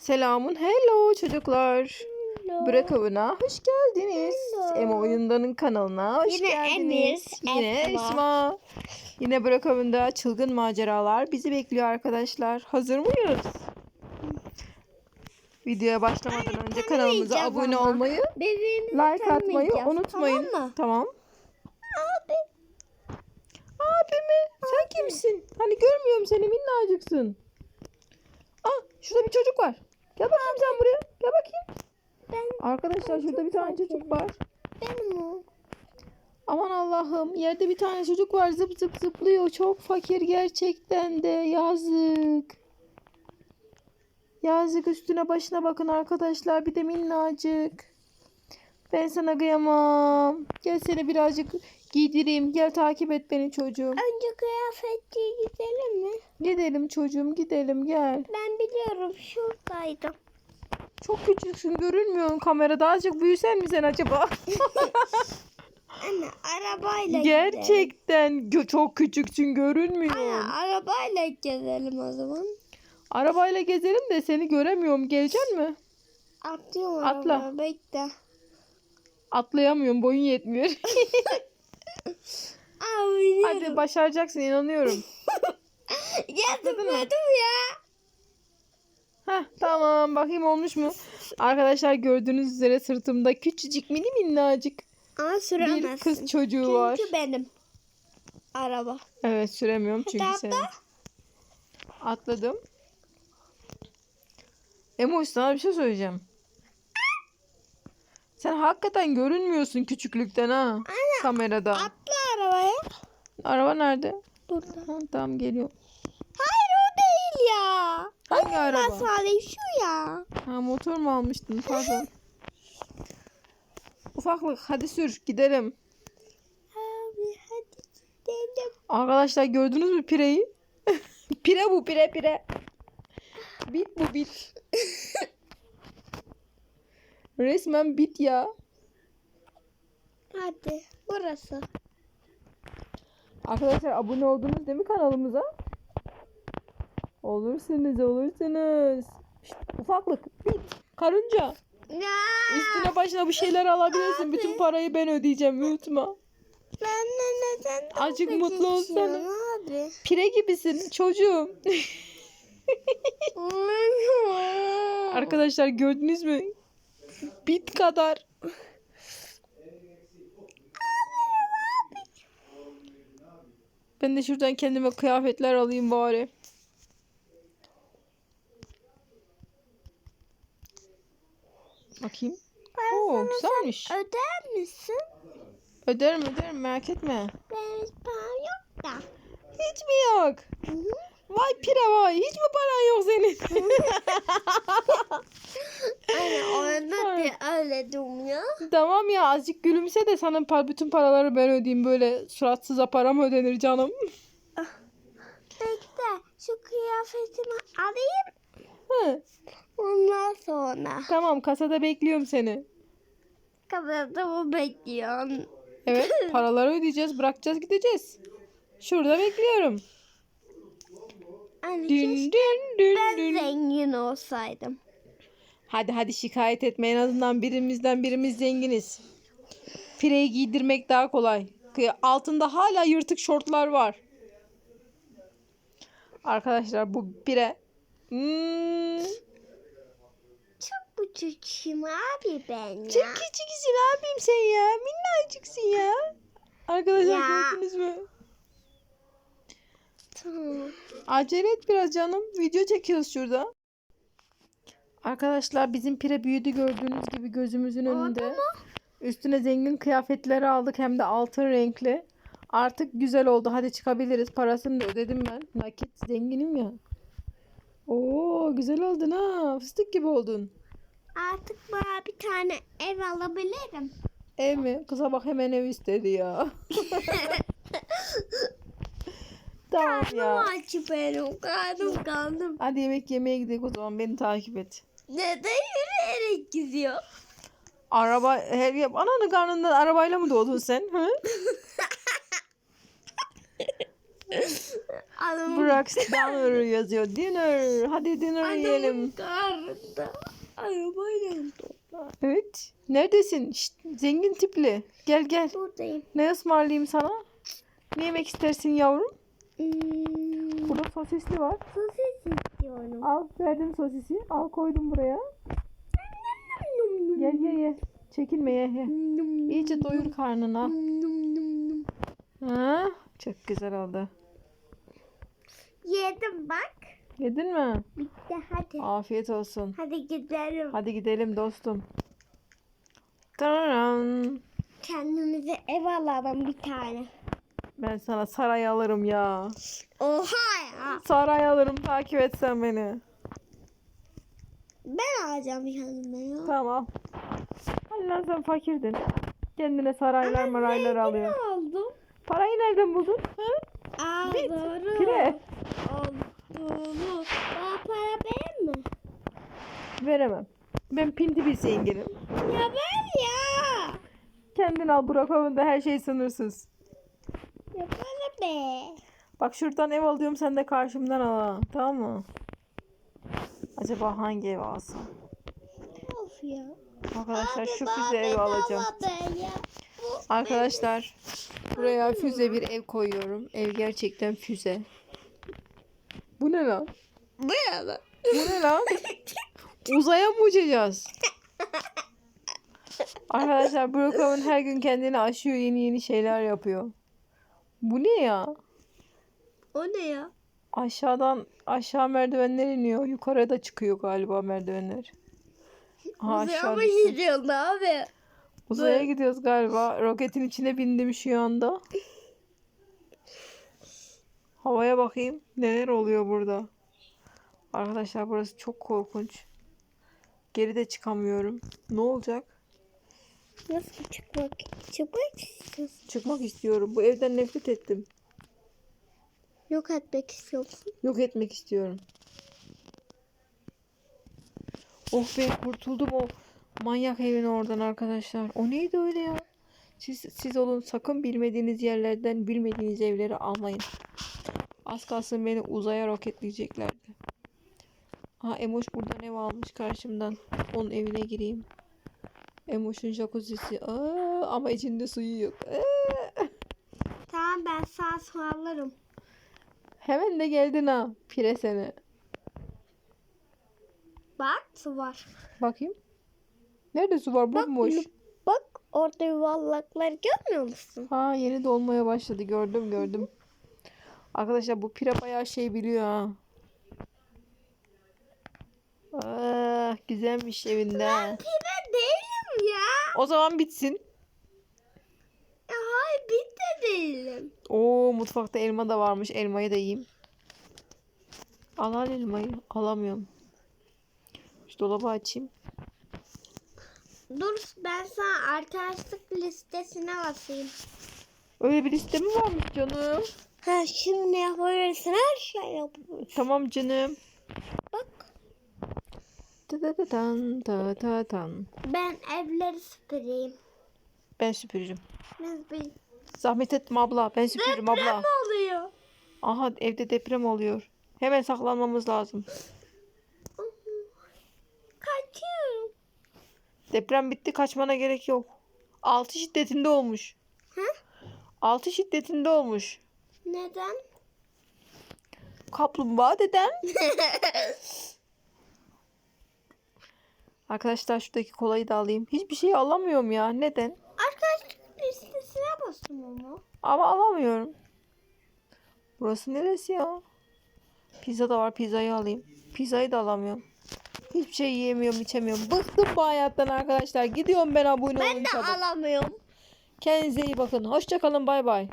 Selamun hello çocuklar. Hello. Bırak avına hoş geldiniz. Hello. Ema Oyundan'ın kanalına hoş Yine geldiniz. Emir, Yine Esma. Esma. Yine Bırak avında çılgın maceralar bizi bekliyor arkadaşlar. Hazır mıyız? Videoya başlamadan önce kanalımıza abone ama. olmayı, Bebeğimizi like atmayı unutmayın. Tamam mı? Tamam. Abi. Abi mi? Sen kimsin? Hani görmüyorum seni minnacıksın. Şurada bir çocuk var. Gel bakayım sen buraya. Gel bakayım. Ben, Arkadaşlar şurada bir tane çocuk var. benim o. Aman Allah'ım yerde bir tane çocuk var zıp zıp zıplıyor. Çok fakir gerçekten de yazık. Yazık üstüne başına bakın arkadaşlar bir de minnacık. Ben sana kıyamam. Gel seni birazcık giydireyim. Gel takip et beni çocuğum. Önce kıyafetçiye gidelim mi? Gidelim çocuğum gidelim gel. Ben biliyorum şuradaydım. Çok küçüksün görünmüyorsun kamerada. Azıcık büyüsen mi sen acaba? Anne arabayla gidelim. Gerçekten gö- çok küçüksün görünmüyorsun. Anne arabayla gezelim o zaman. Arabayla gezelim de seni göremiyorum. Gelecek mi? Atlıyorum Atla. arabaya bekle. Atlayamıyorum. Boyun yetmiyor. Hadi başaracaksın inanıyorum. Mı? gördüm ya. Heh, tamam bakayım olmuş mu? Arkadaşlar gördüğünüz üzere sırtımda küçücük mini minnacık Ama süremezsin. bir kız çocuğu var. Çünkü benim. Araba. Evet süremiyorum çünkü Hadi seni. atla. Atladım. Emoş sana bir şey söyleyeceğim. Sen hakikaten görünmüyorsun küçüklükten ha. Kamerada. Atla arabaya. Araba nerede? Burada. Ha, tamam geliyor. Hayır o değil ya. Hangi Ben araba? sadece şu ya. Ha motor mu almıştın? Pardon. Ufaklık hadi sür gidelim. Abi hadi gidelim. Arkadaşlar gördünüz mü pireyi? pire bu pire pire. Bit bu bit. Resmen bit ya. Hadi burası. Arkadaşlar abone oldunuz değil mi kanalımıza? Olursunuz olursunuz. Şşt, ufaklık bit. Karınca. Ya. Üstüne başına bir şeyler alabilirsin. Bütün parayı ben ödeyeceğim unutma. Ben de neden dalga mutlu olsana. Abi. Pire gibisin çocuğum. Arkadaşlar gördünüz mü? Bit kadar. Ben de şuradan kendime kıyafetler alayım bari. Bakayım. Oo güzelmiş. Öder misin? Öderim öderim merak etme. Benim hiç param yok da. Hiç mi yok? Hı hı. Vay pire vay. Hiç mi paran yok senin? Anne orada bir öyle ya. tamam ya azıcık gülümse de sana pa- bütün paraları ben ödeyeyim. Böyle suratsıza para mı ödenir canım? Bekle şu kıyafetimi alayım. Hı. Ondan sonra. Tamam kasada bekliyorum seni. Kapıda mı bekliyorsun? Evet paraları ödeyeceğiz bırakacağız gideceğiz. Şurada bekliyorum. Anne Dün dün dün ben dün. zengin olsaydım. Hadi hadi şikayet etme en azından birimizden birimiz zenginiz. Pireyi giydirmek daha kolay. Altında hala yırtık şortlar var. Arkadaşlar bu pire. Hmm, Çok küçüküm abi ben ya. çok küçüksün abim sen ya. Minnacıksın ya. Arkadaşlar Ya. gördünüz mü? Tamam. Acele et biraz canım. Video çekiyoruz şurada. Arkadaşlar bizim pire büyüdü gördüğünüz gibi gözümüzün önünde. Üstüne zengin kıyafetleri aldık hem de altın renkli. Artık güzel oldu. Hadi çıkabiliriz. Parasını da ödedim ben. Nakit zenginim ya. Oo güzel oldun ha. Fıstık gibi oldun. Artık bana bir tane ev alabilirim. Ev mi? Kıza bak hemen ev istedi ya. tamam Karnım ya. aç benim. Karnım karnım. Hadi yemek yemeye gidelim o zaman. Beni takip et. Neden yürüyerek gidiyor? Araba her ya ananın karnından arabayla mı doğdun sen? Hı? Anam Burak dinner yazıyor. Dinner. Hadi dinner yiyelim. karnında. Arabayla Evet. Neredesin? Şşt, zengin tipli. Gel gel. buradayım. Ne ısmarlayayım sana? Ne yemek istersin yavrum? Hmm, Burada sosisli var. sosis istiyorum. Al verdim sosisi. Al koydum buraya. Gel ye ye. Çekinme ye ye. İyice doyur karnına. Ha? Çok güzel oldu. Yedim bak. Yedin mi? Bitti hadi. Afiyet olsun. Hadi gidelim. Hadi gidelim dostum. Tararam. Kendimize ev alalım bir tane. Ben sana saray alırım ya. Oha ya. Saray alırım takip etsen beni. Ben alacağım kendime ya. Tamam. Hadi lan sen fakirdin. Kendine saraylar maraylar alıyor. aldım. Parayı nereden buldun? Hı? Aa doğru. Pire. Olduğunu. Daha para benim mi? Veremem. Ben pinti bir zenginim. Ya ben ya. Kendin al Burak Ovun'da her şey sınırsız. Be. Bak şuradan ev alıyorum sen de karşımdan al. Tamam mı? Acaba hangi ev alsam? Of ya. Arkadaşlar şu bana füze evi alacağım. Arkadaşlar buraya füze bir ev koyuyorum. Ev gerçekten füze. Bu ne lan? Bu ya lan. Bu ne lan? Uzaya mı uçacağız? Arkadaşlar Brookhaven her gün kendini aşıyor yeni yeni şeyler yapıyor. Bu ne ya? O ne ya? Aşağıdan aşağı merdivenler iniyor. Yukarıya da çıkıyor galiba merdivenler. Aha, Uzaya aşağı mı düştü. gidiyorsun abi? Uzaya gidiyoruz galiba. Roketin içine bindim şu anda. Havaya bakayım. Neler oluyor burada? Arkadaşlar burası çok korkunç. Geri de çıkamıyorum. Ne olacak? Nasıl çıkmak? Çıkmak istiyorsun. Çıkmak istiyorum. Bu evden nefret ettim. Yok etmek istiyorsun. Yok etmek istiyorum. Oh be kurtuldum o manyak evin oradan arkadaşlar. O neydi öyle ya? Siz, siz olun sakın bilmediğiniz yerlerden bilmediğiniz evleri almayın. Az kalsın beni uzaya roketleyeceklerdi. Aha Emoş buradan ev almış karşımdan. Onun evine gireyim. Emoş'un jacuzzi'si. Aa, ama içinde suyu yok. Aa. Tamam ben sağ su alırım. Hemen de geldin ha. Pire seni. Bak su var. Bakayım. Nerede su var? Bak, Bomboş. Bak orada yuvarlaklar görmüyor musun? Ha yeni dolmaya başladı. Gördüm gördüm. Arkadaşlar bu pire bayağı şey biliyor ha. Ah, güzelmiş evinde. Değilim ya. O zaman bitsin. ya hayır bir de değilim. Oo mutfakta elma da varmış. Elmayı da yiyeyim. Al al elmayı. Alamıyorum. Şu dolabı açayım. Dur ben sana arkadaşlık listesine basayım. Öyle bir liste mi varmış canım? Ha şimdi yapabilirsin her şey yapabilirsin. Tamam canım. Ta tan ta ta tan. ben evleri süpüreyim. Ben süpürürüm. Ben süpüreyim. Zahmet etme abla. Ben süpürürüm abla. Ne oluyor? Aha evde deprem oluyor. Hemen saklanmamız lazım. Kaçıyorum. Deprem bitti kaçmana gerek yok. 6 şiddetinde olmuş. Ha? 6 şiddetinde olmuş. Neden? Kaplumbağa dedem. Arkadaşlar şuradaki kolayı da alayım. Hiçbir şey alamıyorum ya. Neden? Arkadaşlık listesine bastım ama. Ama alamıyorum. Burası neresi ya? Pizza da var. Pizzayı alayım. Pizzayı da alamıyorum. Hiçbir şey yiyemiyorum, içemiyorum. Bıktım bu hayattan arkadaşlar. Gidiyorum ben abone olun Ben de alamıyorum. Kendinize iyi bakın. Hoşçakalın. Bay bay.